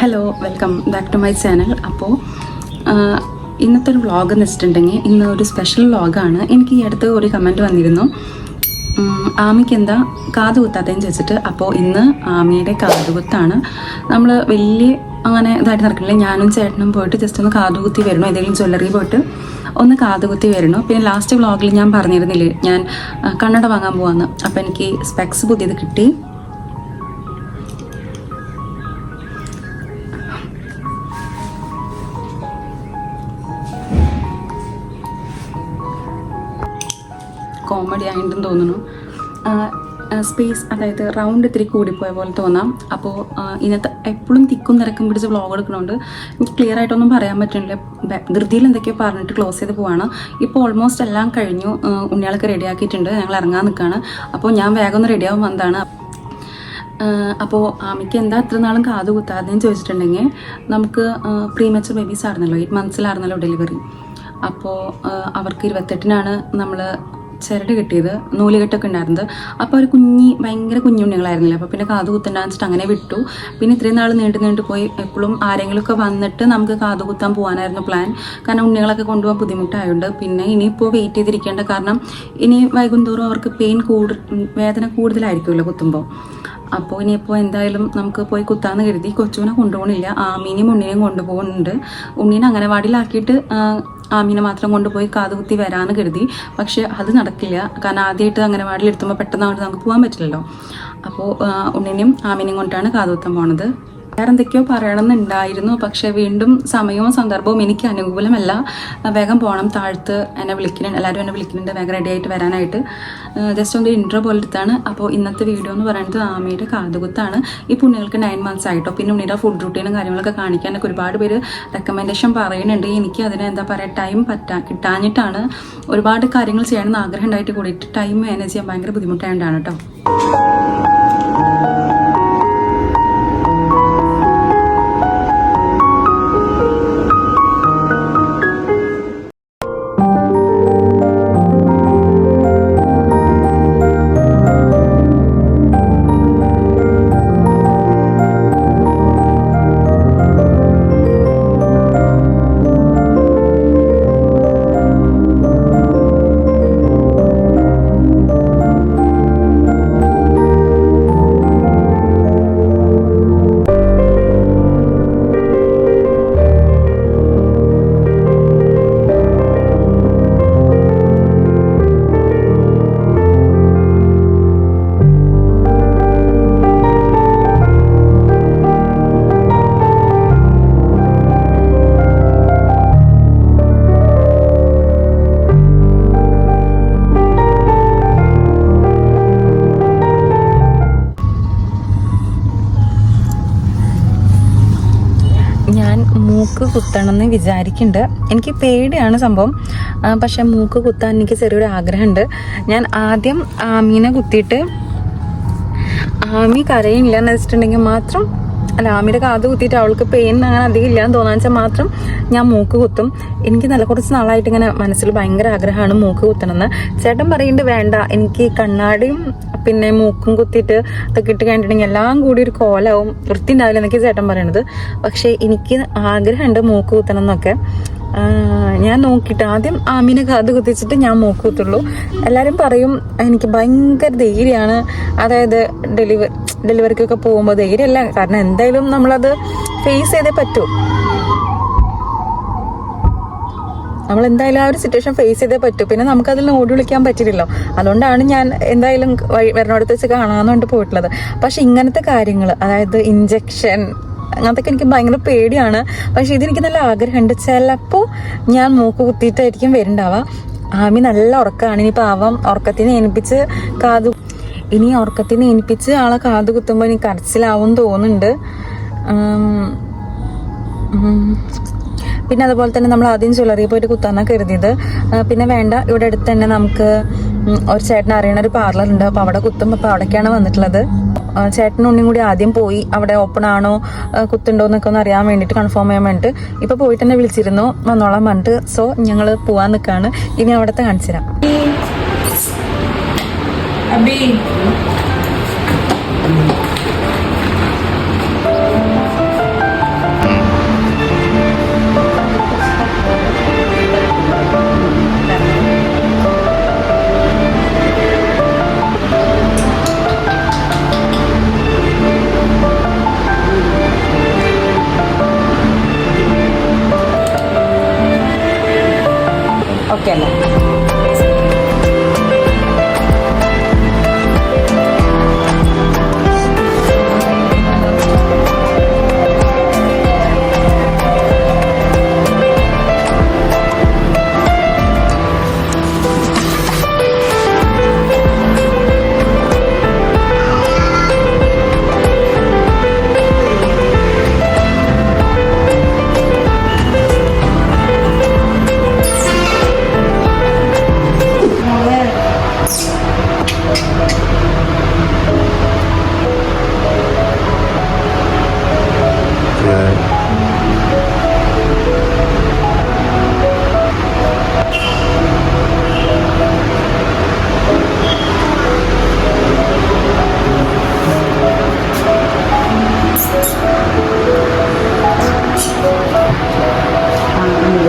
Hello welcome back to my channel അപ്പോൾ ഇന്നത്തെ ഒരു വ്ളോഗ് എന്ന് വെച്ചിട്ടുണ്ടെങ്കിൽ ഇന്ന് ഒരു സ്പെഷ്യൽ വ്ളോഗാണ് എനിക്ക് ഈ അടുത്ത് ഒരു കമന്റ് വന്നിരുന്നു. ആമിക്ക് എന്താ കാത് കുത്താത്തതെന്ന് ചോദിച്ചിട്ട് അപ്പോൾ ഇന്ന് ആമിയുടെ കാത് കുത്താണ്. നമ്മൾ വലിയ അങ്ങനെ ഇതായിട്ട് നടക്കണില്ല ഞാനും ചേട്ടനും പോയിട്ട് ജസ്റ്റ് ഒന്ന് കാതുകുത്തി കുത്തി വരണു ഏതെങ്കിലും ജ്വല്ലറി പോയിട്ട് ഒന്ന് കാതുകുത്തി കുത്തി വരണു പിന്നെ ലാസ്റ്റ് വ്ളോഗിൽ ഞാൻ പറഞ്ഞിരുന്നില്ലേ ഞാൻ കണ്ണട വാങ്ങാൻ പോവാന്ന്. അപ്പോൾ എനിക്ക് സ്പെക്സ് പുതിയത് കിട്ടി. കോമഡി ആയിട്ടും തോന്നുന്നു. സ്പേസ് അതായത് റൗണ്ട് ഇത്തിരി കൂടിപ്പോയ പോലെ തോന്നാം. അപ്പോൾ ഇന്നത്തെ എപ്പോഴും തിക്കും നിരക്കും പിടിച്ച് വ്ളോഗ് എടുക്കണോണ്ട് എനിക്ക് ക്ലിയർ ആയിട്ടൊന്നും പറയാൻ പറ്റുന്നില്ല. ധൃതിയിൽ എന്തൊക്കെയോ പറഞ്ഞിട്ട് ക്ലോസ് ചെയ്ത് പോവാണ്. ഇപ്പോൾ ഓൾമോസ്റ്റ് എല്ലാം കഴിഞ്ഞു. ഉണ്ണികളൊക്കെ റെഡിയാക്കിയിട്ടുണ്ട് ഞങ്ങൾ ഇറങ്ങാൻ നിൽക്കുകയാണ് അപ്പോൾ ഞാൻ വേഗം ഒന്ന് റെഡിയാവാൻ വന്നതാണ്. അപ്പോൾ ആമിക്ക് എന്താ ഇത്ര നാളും കാത് കുത്താതെന്ന് ചോദിച്ചിട്ടുണ്ടെങ്കിൽ നമുക്ക് പ്രീമച്ചർ ബേബീസ് ആയിരുന്നല്ലോ. എയ്റ്റ് മന്ത്സിലായിരുന്നല്ലോ ഡെലിവറി അപ്പോൾ അവർക്ക് ഇരുപത്തെട്ടിനാണ് നമ്മൾ ചിരട് കിട്ടിയത് നൂലുകെട്ടൊക്കെ ഉണ്ടായിരുന്നത്. അപ്പോൾ ഒരു കുഞ്ഞി ഭയങ്കര കുഞ്ഞുണ്ണികളായിരുന്നില്ല അപ്പോൾ പിന്നെ കാത് കുത്തണ്ടാന്ന് വെച്ചിട്ട് അങ്ങനെ വിട്ടു. പിന്നെ ഇത്രയും നാൾ നീണ്ടു നീണ്ടു പോയി എപ്പോഴും ആരെങ്കിലുമൊക്കെ വന്നിട്ട് നമുക്ക് കാത് കുത്താൻ പോകാനായിരുന്നു പ്ലാൻ കാരണം ഉണ്ണികളൊക്കെ കൊണ്ടുപോകാൻ ബുദ്ധിമുട്ടായതുകൊണ്ട് പിന്നെ ഇനിയിപ്പോൾ വെയിറ്റ് ചെയ്തിരിക്കേണ്ട കാരണം ഇനി വൈകുന്തോറും അവർക്ക് പെയിൻ കൂടു വേദന കൂടുതലായിരിക്കുമല്ലോ കുത്തുമ്പോൾ അപ്പോൾ ഇനിയിപ്പോൾ എന്തായാലും നമുക്ക് പോയി കുത്താന്ന് കരുതി കൊച്ചുവിനെ കൊണ്ടുപോകണില്ല. ആമീനെയും ഉണ്ണിനെയും കൊണ്ടുപോകുന്നുണ്ട്. ഉണ്ണീനെ അംഗനവാടിയിലാക്കിയിട്ട് ആമീനെ മാത്രം കൊണ്ടുപോയി കാതുകുത്തി വരാമെന്ന് കരുതി. പക്ഷെ അത് നടക്കില്ല. കാരണം ആദ്യമായിട്ട് അംഗനവാടിയിൽ എത്തുമ്പോൾ പെട്ടെന്ന് അവിടെ നമുക്ക് പോകാൻ പറ്റില്ലല്ലോ. അപ്പോൾ ഉണ്ണിനെയും ആമീനെയും കൊണ്ടാണ് കാതുകുത്താൻ പോണത്. വേറെ എന്തൊക്കെയോ പറയണമെന്നുണ്ടായിരുന്നു. പക്ഷെ വീണ്ടും സമയവും സന്ദർഭവും എനിക്ക് അനുകൂലമല്ല. വേഗം പോകണം താഴ്ത്ത് എന്നെ വിളിക്കുന്നുണ്ട് എല്ലാവരും എന്നെ വിളിക്കുന്നുണ്ട്. വേഗം റെഡി ആയിട്ട് വരാനായിട്ട്. ജസ്റ്റ് ഒന്ന് ഇൻട്രോ പോലെ എടുത്താണ്. അപ്പോൾ ഇന്നത്തെ വീഡിയോ എന്ന് പറയുന്നത് ആമയുടെ കാതുകുത്താണ്. ഈ പുണ്യങ്ങൾക്ക് നയൻ മന്ത്സ് ആയിട്ടോ പിന്നെ ഉണ്ണിയുടെ ഫുഡ് റുട്ടീനും കാര്യങ്ങളൊക്കെ കാണിക്കാനൊക്കെ ഒരുപാട് പേര് റെക്കമെൻഡേഷൻ പറയുന്നുണ്ട്. എനിക്ക് അതിന് എന്താ പറയുക ടൈം പറ്റാ കിട്ടാഞ്ഞിട്ടാണ് ഒരുപാട് കാര്യങ്ങൾ ചെയ്യണമെന്ന് ആഗ്രഹം ഉണ്ടായിട്ട് കൂടിയിട്ട് ടൈം മാനേജ് ചെയ്യാൻ ഭയങ്കര ബുദ്ധിമുട്ടായതുകൊണ്ടാണ് കേട്ടോ. ഞാൻ മൂക്ക് കുത്തണമെന്ന് വിചാരിക്കുന്നുണ്ട്. എനിക്ക് പേടിയാണ് സംഭവം. പക്ഷേ മൂക്ക് കുത്താൻ എനിക്ക് ചെറിയൊരു ആഗ്രഹമുണ്ട്. ഞാൻ ആദ്യം ആമീനെ കുത്തിയിട്ട് ആമി കരയില്ല എന്ന് വെച്ചിട്ടുണ്ടെങ്കിൽ മാത്രം അല്ല ആമിയുടെ കാത് കുത്തിയിട്ട് അവൾക്ക് പെയിൻ അങ്ങനെ അധികം ഇല്ലാന്ന് തോന്നാന്ന് വെച്ചാൽ മാത്രം ഞാൻ മൂക്ക് കുത്തും. എനിക്ക് നല്ല കുറച്ച് നാളായിട്ട് ഇങ്ങനെ മനസ്സിൽ ഭയങ്കര ആഗ്രഹമാണ് മൂക്ക് കുത്തണമെന്ന്. ചേട്ടൻ പറയുന്നുണ്ട് വേണ്ട എനിക്ക് കണ്ണാടിയും പിന്നെ മൂക്കും കുത്തിയിട്ട് അതൊക്കെ ഇട്ട് കഴിഞ്ഞിട്ടുണ്ടെങ്കിൽ എല്ലാം കൂടി ഒരു കോലാവും. വൃത്തി ഉണ്ടാവില്ല എന്നൊക്കെ ചേട്ടൻ പറയണത്. പക്ഷേ എനിക്ക് ആഗ്രഹമുണ്ട് മൂക്ക് കുത്തണം എന്നൊക്കെ. ഞാൻ നോക്കിയിട്ട് ആദ്യം ആമീനെ കാത് കുത്തിച്ചിട്ട് ഞാൻ മൂക്ക് കുത്തുള്ളൂ. എല്ലാവരും പറയും എനിക്ക് ഭയങ്കര ധൈര്യമാണ് അതായത് ഡെലിവറി ഡെലിവറിക്കൊക്കെ പോകുമ്പോൾ ധൈര്യമല്ല. കാരണം എന്തായാലും നമ്മളത് ഫേസ് ചെയ്തേ പറ്റൂ. നമ്മൾ എന്തായാലും ആ ഒരു സിറ്റുവേഷൻ ഫേസ് ചെയ്തേ പറ്റൂ. പിന്നെ നമുക്ക് അതിൽ നിന്ന് ഓടി വിളിക്കാൻ പറ്റില്ലല്ലോ. അതുകൊണ്ടാണ് ഞാൻ എന്തായാലും വഴി വരണോടത്ത് വെച്ച് കാണാമെന്നുകൊണ്ട് പോയിട്ടുള്ളത്. പക്ഷെ ഇങ്ങനത്തെ കാര്യങ്ങൾ അതായത് ഇഞ്ചക്ഷൻ അങ്ങനത്തെ എനിക്ക് ഭയങ്കര പേടിയാണ്. പക്ഷെ ഇതെനിക്ക് നല്ല ആഗ്രഹമുണ്ട്. ചിലപ്പോൾ ഞാൻ മൂക്ക് കുത്തിയിട്ടായിരിക്കും വരുന്നുണ്ടാവുക ആമി നല്ല ഉറക്കമാണ് ഇനി പാവം ഉറക്കത്തിന് ഏൽപ്പിച്ച് കാത് ഇനി ഉറക്കത്തിന് ഏൽപ്പിച്ച് ആളെ കാത് കുത്തുമ്പോൾ എനിക്ക് കരച്ചിലാവും തോന്നുന്നുണ്ട്. പിന്നെ അതുപോലെ തന്നെ നമ്മൾ ആദ്യം ജ്വല്ലറി പോയിട്ട് കുത്താന്നാ കരുതിയത്. പിന്നെ വേണ്ട ഇവിടെ അടുത്ത് തന്നെ നമുക്ക് ഒരു ചേട്ടൻ അറിയണ ഒരു പാർലർ ഉണ്ട്. അപ്പോൾ അവിടെ കുത്തും അപ്പോൾ അവിടേക്കാണ് വന്നിട്ടുള്ളത്. ചേട്ടൻ ഉണ്ണിയും കൂടി ആദ്യം പോയി. അവിടെ ഓപ്പൺ ആണോ കുത്തുണ്ടോ എന്നൊക്കെ ഒന്ന് അറിയാൻ വേണ്ടിട്ട് കൺഫേം ചെയ്യാൻ വേണ്ടിട്ട് ഇപ്പോൾ പോയിട്ട് തന്നെ വിളിച്ചിരുന്നു. വന്നോളാൻ പറഞ്ഞിട്ട്. സോ ഞങ്ങൾ പോവാൻ നിൽക്കാണ് ഇനി അവിടത്തെ കാണിച്ചു തരാം okay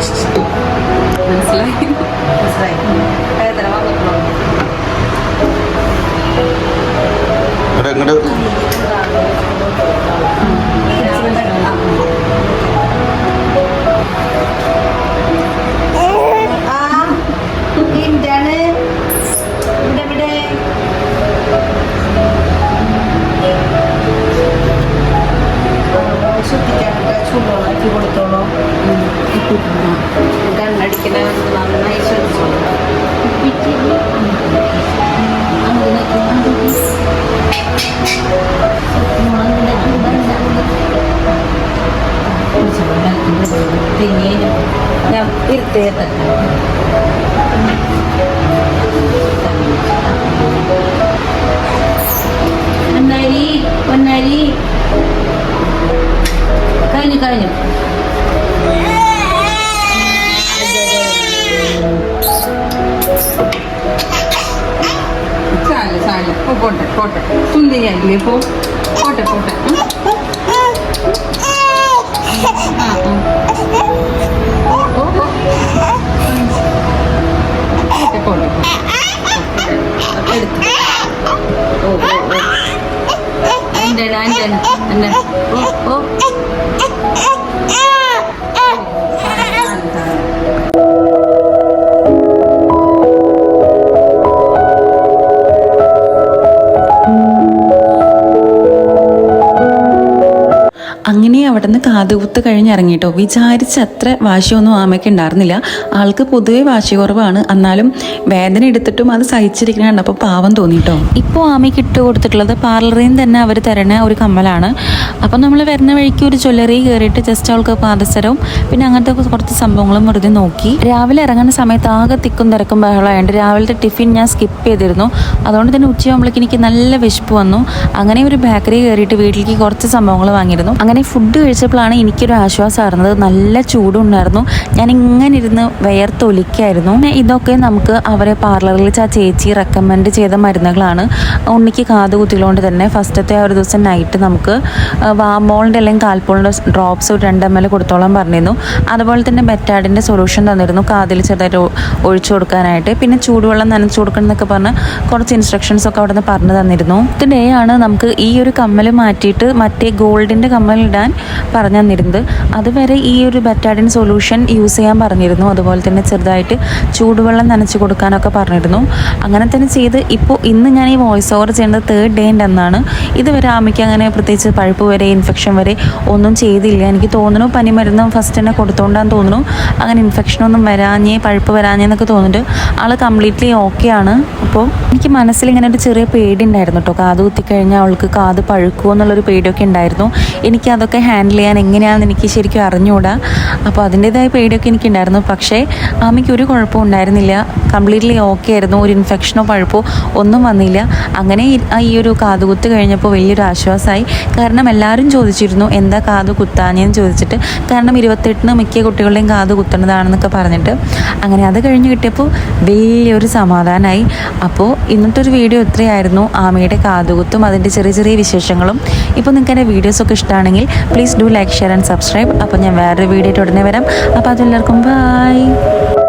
മനസ്സിലായി? മനസ്സിലായി. ഇങ്ങോട്ട് കണ്ണടിക്കണ നന്നായി പിന്നെ ഞാൻ ഇരുത്തേത്ത സുന്ദരിയായില്ലേ പോ. പോട്ടെ പോട്ടെ. പോട്ടെ പോട്ടെ എടുത്തു ഓ ഓ ഓ എന്റെ എന്റെ എന്റെ ഓ ഓ അവിടെ കാതുകുത്ത് ഇറങ്ങിയിട്ടോ വിചാരിച്ച അത്ര വാശിയൊന്നും ആമയ്ക്ക് ഉണ്ടായിരുന്നില്ല. ആൾക്ക് പൊതുവെ വാശി കുറവാണ്. എന്നാലും വേദന എടുത്തിട്ടും അത് സഹിച്ചിരിക്കണ അപ്പോൾ പാവം തോന്നിയിട്ടോ ഇപ്പോൾ ആമയ്ക്ക് ഇട്ട് കൊടുത്തിട്ടുള്ളത് പാർലറിൽ നിന്ന് തന്നെ അവർ തരണ ഒരു കമ്മലാണ്. അപ്പം നമ്മൾ വരുന്ന വഴിക്ക് ഒരു ജ്വല്ലറി കയറിയിട്ട് ജസ്റ്റ് അവൾക്ക് പാദസരവും പിന്നെ അങ്ങനത്തെ കുറച്ച് സംഭവങ്ങളും വെറുതെ നോക്കി. രാവിലെ ഇറങ്ങുന്ന സമയത്ത് ആകെ തിക്കും തിരക്കും ബഹളമായതുകൊണ്ട് രാവിലത്തെ ടിഫിൻ ഞാൻ സ്കിപ്പ് ചെയ്തിരുന്നു. അതുകൊണ്ട് തന്നെ ഉച്ചയാകുമ്പോഴേക്ക് എനിക്ക് നല്ല വിശപ്പ് വന്നു. അങ്ങനെ ഒരു ബേക്കറി കയറിയിട്ട് വീട്ടിലേക്ക് കുറച്ച് സംഭവങ്ങൾ വാങ്ങിയിരുന്നു. അങ്ങനെ ഫുഡ് കഴിച്ചപ്പോഴാണ് എനിക്കൊരു ആശ്വാസമായിരുന്നത്. നല്ല ചൂടുണ്ടായിരുന്നു. ഞാൻ ഇങ്ങനെ ഇരുന്ന് വിയർത്തൊലിക്കായിരുന്നു. ഇതൊക്കെ നമുക്ക് അവരെ പാർലറിൽ ആ ചേച്ചി റെക്കമെൻഡ് ചെയ്ത മരുന്നുകളാണ്. ഉണ്ണിക്ക് കാത് കുത്തിയുള്ളതുകൊണ്ട് തന്നെ ഫസ്റ്റത്തെ ആ ഒരു ദിവസം നൈറ്റ് നമുക്ക് വാമോളിന്റെ അല്ലെങ്കിൽ കാൽപോളിന്റെ ഡ്രോപ്സ് ഒരു രണ്ട് എം എൽ കൊടുത്തോളം പറഞ്ഞിരുന്നു. അതുപോലെ തന്നെ ബെറ്റാഡിന്റെ സൊല്യൂഷൻ തന്നിരുന്നു. കാതിൽ ചെറുതായിട്ട് ഒഴിച്ചു കൊടുക്കാനായിട്ട്. പിന്നെ ചൂടുവെള്ളം നനച്ചു കൊടുക്കണം എന്നൊക്കെ പറഞ്ഞ് കുറച്ച് ഇൻസ്ട്രക്ഷൻസ് ഒക്കെ അവിടെ നിന്ന് പറഞ്ഞു തന്നിരുന്നു. ഡേ ആണ് നമുക്ക് ഈ ഒരു കമ്മൽ മാറ്റിയിട്ട് മറ്റേ ഗോൾഡിന്റെ കമ്മൽ ഇടാൻ പറഞ്ഞു തന്നിരുന്നത് അതുവരെ ഈ ഒരു ബെറ്റാഡിൻ സൊല്യൂഷൻ യൂസ് ചെയ്യാൻ പറഞ്ഞിരുന്നു. അതുപോലെ തന്നെ ചെറുതായിട്ട് ചൂടുവെള്ളം നനച്ച് കൊടുക്കാനൊക്കെ പറഞ്ഞിരുന്നു. അങ്ങനെ തന്നെ ചെയ്ത് ഇപ്പോൾ ഇന്ന് ഞാൻ ഈ വോയിസ് ഓവർ ചെയ്യേണ്ടത് തേർഡ് ഡേ എന്നാണ് ഇതുവരെ ആമയ്ക്ക് അങ്ങനെ പ്രത്യേകിച്ച് പഴുപ്പ് വരെ ഇൻഫെക്ഷൻ വരെ ഒന്നും ചെയ്തില്ല. എനിക്ക് തോന്നുന്നു പനി മരുന്ന് ഫസ്റ്റ് തന്നെ കൊടുത്തോണ്ടാന്ന് തോന്നുന്നു. അങ്ങനെ ഇൻഫെക്ഷനൊന്നും വരാഞ്ഞേ പഴുപ്പ് വരാഞ്ഞേന്നൊക്കെ തോന്നുന്നുണ്ട്. ആൾ കംപ്ലീറ്റ്ലി ഓക്കെ ആണ്. അപ്പോൾ എനിക്ക് മനസ്സിൽ ഇങ്ങനെ ഒരു ചെറിയ പേടി ഉണ്ടായിരുന്നു കേട്ടോ. കാത് കുത്തിക്കഴിഞ്ഞാൽ അവൾക്ക് കാത് പഴുക്കുമോ എന്നുള്ളൊരു പേടിയൊക്കെ ഉണ്ടായിരുന്നു. എനിക്ക് അതൊക്കെ ഹാൻഡിൽ ചെയ്യാൻ എങ്ങനെയാണെന്ന് എനിക്ക് ശരിക്കും അറിഞ്ഞുകൂടാ അപ്പോൾ അതിന്റേതായ പേടിയൊക്കെ എനിക്കുണ്ടായിരുന്നു. പക്ഷേ ആമയ്ക്ക് ഒരു കുഴപ്പവും ഉണ്ടായിരുന്നില്ല. കംപ്ലീറ്റ്ലി ഓക്കെ ആയിരുന്നു. ഒരു ഇൻഫെക്ഷനോ പഴുപ്പോ ഒന്നും വന്നില്ല. അങ്ങനെ ഈ- ഒരു കാതുകുത്ത് കഴിഞ്ഞപ്പോൾ വലിയൊരു ആശ്വാസമായി. കാരണം എല്ലാവരും ചോദിച്ചിരുന്നു എന്താ കാത് കുത്താഞ്ഞെന്ന്? ചോദിച്ചിട്ട്. കാരണം ഇരുപത്തെട്ടിന് മിക്ക കുട്ടികളുടെയും കാത് കുത്തേണ്ടതാണെന്നൊക്കെ പറഞ്ഞിട്ട്. അങ്ങനെ അത് കഴിഞ്ഞ് കിട്ടിയപ്പോൾ വലിയൊരു സമാധാനമായി. അപ്പോൾ ഇന്നത്തെ ഒരു വീഡിയോ ഇത്രയായിരുന്നു. ആമയുടെ കാതുകുത്തും അതിന്റെ ചെറിയ ചെറിയ വിശേഷങ്ങളും. ഇപ്പോൾ നിങ്ങൾക്ക് എന്റെ വീഡിയോസൊക്കെ ഇഷ്ടമാണെങ്കിൽ please do like share and subscribe അപ്പോൾ ഞാൻ വേറൊരു വീഡിയോ ഉടനെ വരാം. അപ്പോൾ അതെല്ലാവർക്കും ബൈ